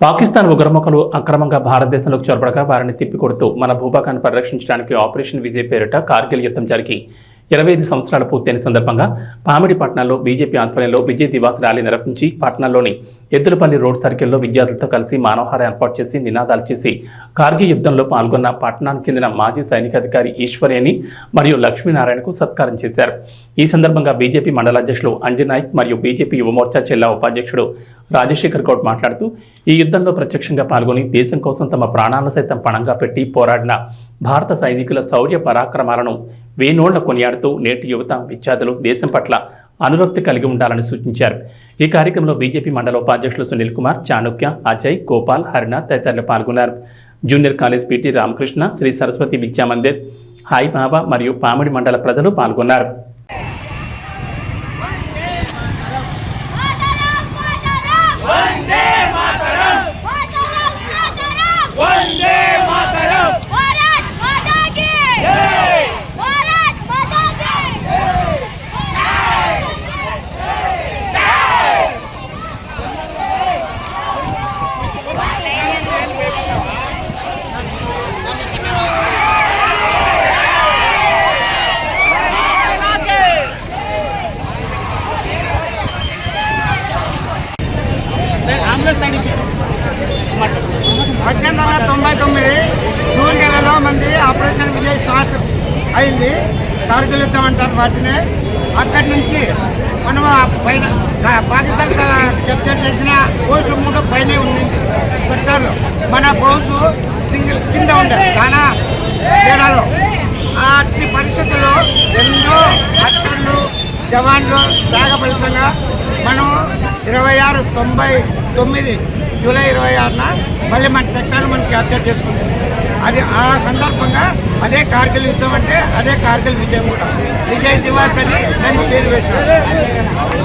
పాకిస్తాన్ ఉగ్రముఖలు అక్రమంగా భారతదేశంలోకి చొరబడగా వారిని తిప్పికొడుతూ మన భూభాగాన్ని పరిరక్షించడానికి ఆపరేషన్ విజయ్ పేరిట కార్గిల్ యుద్ధం జరిగి ఇరవై ఐదు సంవత్సరాలు పూర్తయిన సందర్భంగా పామిడి పట్టణంలో బీజేపీ ఆధ్వర్యంలో విజయ్ దివాస్ ర్యాలీ నిర్వహించి పట్టణంలోని ఎద్దులపల్లి రోడ్ సర్కిల్లో విద్యార్థులతో కలిసి మానవహార ఏర్పాటు చేసి నినాదాలు చేసి కార్గిల్ యుద్ధంలో పాల్గొన్న పట్టణానికి చెందిన మాజీ సైనికాధికారి ఈశ్వరేని మరియు లక్ష్మీనారాయణకు సత్కారం చేశారు. ఈ సందర్భంగా బీజేపీ మండల అధ్యక్షులు మరియు బీజేపీ యువమోర్చా జిల్లా ఉపాధ్యక్షుడు రాజశేఖర్ గౌడ్ మాట్లాడుతూ ఈ యుద్ధంలో ప్రత్యక్షంగా పాల్గొని దేశం కోసం తమ ప్రాణాలను సైతం పణంగా పెట్టి పోరాడిన భారత సైనికుల శౌర్య పరాక్రమాలను వేనోళ్ళ కొనియాడుతూ నేటి యువత విద్యార్థులు దేశం పట్ల అనురక్తి కలిగి ఉండాలని సూచించారు. ఈ కార్యక్రమంలో బీజేపీ మండల ఉపాధ్యక్షులు సునీల్ కుమార్ చాణుక్య అజయ్ గోపాల్ హరిణ తదితరులు పాల్గొన్నారు. Junior college P T Ramakrishna Shri Saraswati Vidya Mandir high బాబా మరియు పామిడి మండల ప్రజలు పాల్గొన్నారు. వందే మాతరం! అయింది. కార్గిల్ యుద్ధం అంటారు వాటినే. అక్కడి నుంచి మనం పైన పాకిస్తాన్ కెప్టెన్ చేసిన పోస్ట్ మూడు పైనే ఉండింది సెక్టార్లో. మన ఫౌజు సింగిల్ కింద ఉండే చాలా తేడాలో. అట్టి పరిస్థితుల్లో ఎన్నో అక్షర్లు జవాన్లు త్యాగ ఫలితంగా మనం ఇరవై ఆరు తొంభై తొమ్మిది జూలై ఇరవై ఆరున మళ్ళీ మన సెక్టార్లు మనం క్యాప్చర్ చేసుకుంటాం అది ఆ సందర్భంగా అదే కార్గిల్ యుద్ధం అంటే అదే కార్గిల్ విజయం కూడా విజయ్ దివాస్ అని దానికి పేరు పెట్టారు.